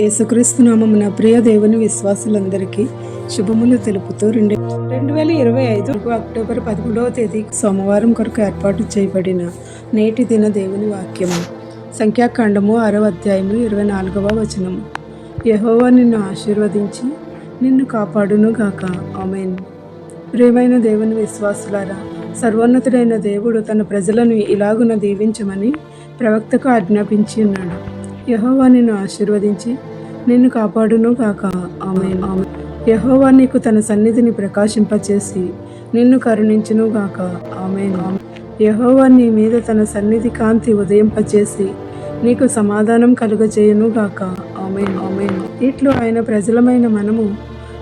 యేసుక్రీస్తు నామమున ప్రియ దేవుని విశ్వాసులందరికీ శుభములు తెలుపుతూ రెండు రెండు వేల ఇరవై ఐదు అక్టోబర్ పదమూడవ తేదీ సోమవారం కొరకు ఏర్పాటు చేయబడిన నేటి దిన దేవుని వాక్యము. సంఖ్యాకాండము ఆరవ అధ్యాయము ఇరవై నాలుగవ వచనము. యెహోవా నిన్ను ఆశీర్వదించి నిన్ను కాపాడును గాక ఆమెన్. ప్రియమైన దేవుని విశ్వాసులారా సర్వోన్నతుడైన దేవుడు తన ప్రజలను ఇలాగున దీవించమని ప్రవక్తకు ఆజ్ఞాపించి ఉన్నాడు. యహోవా నిన్ను ఆశీర్వదించి నిన్ను కాపాడును కాక ఆమె ఆమె యహోవా నీకు తన సన్నిధిని ప్రకాశింపచేసి నిన్ను కరుణించును గాక. ఆమె యహోవా నీ మీద తన సన్నిధి కాంతి ఉదయింపచేసి నీకు సమాధానం కలుగజేయును గాక. ఆమె ఆమె ఇట్లు ఆయన ప్రజలమైన మనము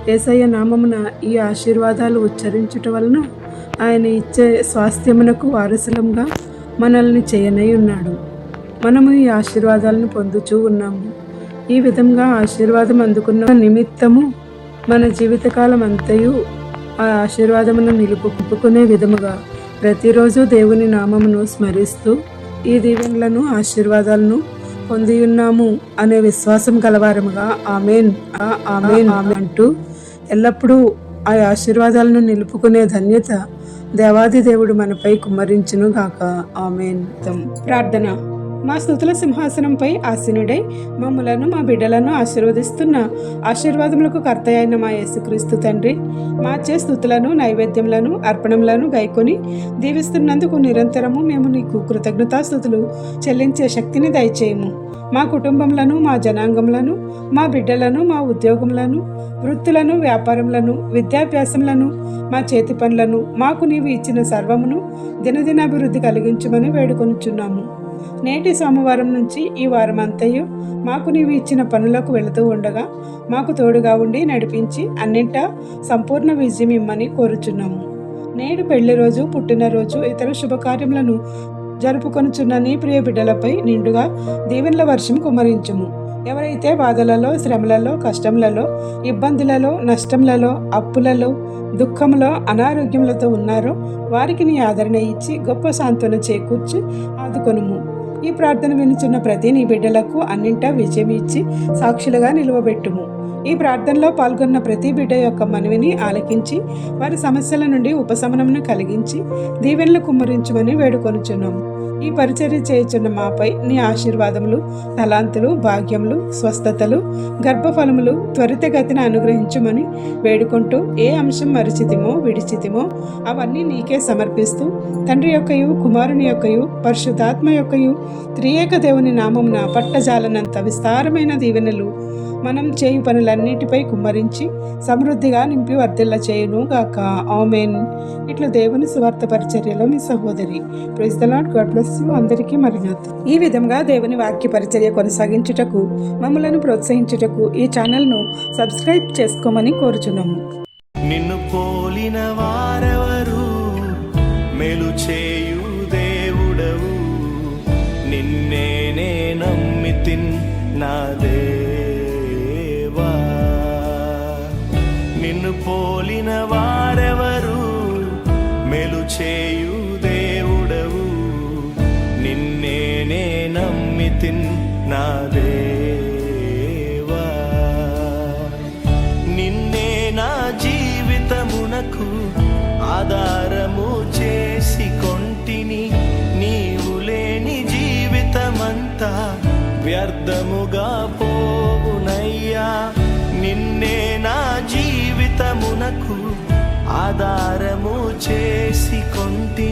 ఏసయ్య నామమున ఈ ఆశీర్వాదాలు ఉచ్చరించుట వలన ఆయన ఇచ్చే స్వాస్థ్యమునకు వారసులంగా మనల్ని చేయనై ఉన్నాడు. మనము ఈ ఆశీర్వాదాలను పొందుచూ ఉన్నాము. ఈ విధంగా ఆశీర్వాదం అందుకున్న నిమిత్తము మన జీవితకాలం అంతయు ఆ ఆశీర్వాదమును నిలుపుకునే విధముగా ప్రతిరోజు దేవుని నామమును స్మరిస్తూ ఈ దీవెనలను ఆశీర్వాదాలను పొంది ఉన్నాము అనే విశ్వాసం గలవారముగా ఆమెన్. ఆమెన్. ఆమె అంటూ ఎల్లప్పుడూ ఆ ఆశీర్వాదాలను నిలుపుకునే ధన్యత దేవాది దేవుడు మనపై కుమ్మరించును గాక ఆమెన్ ప్రార్థన. మా స్థుతుల సింహాసనంపై ఆసీనుడై మమ్మలను మా బిడ్డలను ఆశీర్వదిస్తున్న. ఆశీర్వాదములకు కర్త అయిన మా యేసుక్రీస్తు తండ్రి మాచే స్థుతులను నైవేద్యములను అర్పణములను గైకొని దీవిస్తున్నందుకు నిరంతరము మేము నీకు కృతజ్ఞతాస్థుతులు చెల్లించే శక్తిని దయచేయము. మా కుటుంబములను మా జనాంగములను మా బిడ్డలను మా ఉద్యోగములను వృత్తులను వ్యాపారములను విద్యాభ్యాసములను మా చేతి పనులను మాకు నీవు ఇచ్చిన సర్వమును దినదినాభివృద్ధి కలిగించమని వేడుకొనుచున్నాము. నేటి సోమవారం నుంచి ఈ వారం అంతయు మాకు నీవు ఇచ్చిన పనులకు వెళుతూ ఉండగా మాకు తోడుగా ఉండి నడిపించి అన్నింటా సంపూర్ణ విజయం ఇమ్మని కోరుచున్నాము. నేడు పెళ్ళి రోజు పుట్టినరోజు ఇతర శుభకార్యములను జరుపుకొనుచున్న నీ ప్రియ బిడ్డలపై నిండుగా దీవెనల వర్షం కుమరించుము. ఎవరైతే బాధలలో శ్రమలలో కష్టములలో ఇబ్బందులలో నష్టములలో అప్పులలో దుఃఖంలో అనారోగ్యములతో ఉన్నారో వారికి నీ ఆదరణ ఇచ్చి గొప్ప సాంత్వన చేకూర్చి ఆదుకొనుము. ఈ ప్రార్థన వినుచున్న ప్రతి నీ బిడ్డలకు అన్నింటా విజయం ఇచ్చి సాక్షులుగా నిలువబెట్టుము. ఈ ప్రార్థనలో పాల్గొన్న ప్రతి బిడ్డ యొక్క మనవిని ఆలకించి వారి సమస్యల నుండి ఉపశమనమును కలిగించి దీవెనలు కుమ్మరించమని వేడుకొనుచున్నాము. ఈ పరిచర్య చేయుచున్న మాపై నీ ఆశీర్వాదములు తలాంతులు భాగ్యములు స్వస్థతలు గర్భఫలములు త్వరితగతిన అనుగ్రహించమని వేడుకుంటూ ఏ అంశం మరిచితిమో విడిచితిమో అవన్నీ నీకే సమర్పిస్తూ తండ్రి యొక్కయు కుమారుని యొక్కయు పరిశుద్ధాత్మ యొక్కయు త్రియేక దేవుని నామమున పట్టజాలనంత విస్తారమైన దీవెనలు మనం చేయు పనులన్నిటిపై కుమ్మరించి సమృద్ధిగా నింపి వర్ధిల్ల చేయును గాక. ఆమెన్. ఇట్లా దేవుని స్వార్థ పరిచర్యలో మీ సహోదరి. ప్రైజ్ ద గాడ్ బ్లెస్ అందరికీ మరినాథ్ ఈ విధంగా దేవుని వాక్య పరిచర్య కొనసాగించుటకు మమ్మలను ప్రోత్సహించుటకు ఈ ఛానల్ను సబ్స్క్రైబ్ చేసుకోమని కోరుచున్నాము. నిన్ను పోలిన వారెవరు మేలు చేయు దేవుడవు. నిన్నేనే నమ్మితిన్ నా దేవు నిన్ను పోలిన వారెవరు? మెలు చేయు దేవుడవు. నిన్నేనే నమ్మితిన్ నా దేవా. నిన్నే నా జీవితమునకు ఆధారము చేసి కొంటిని నీవు లేని జీవితమంతా వ్యర్థముగా పోవునయ్యా. నిన్నే నా జీ నాకు ఆధారము చేసి కొంటి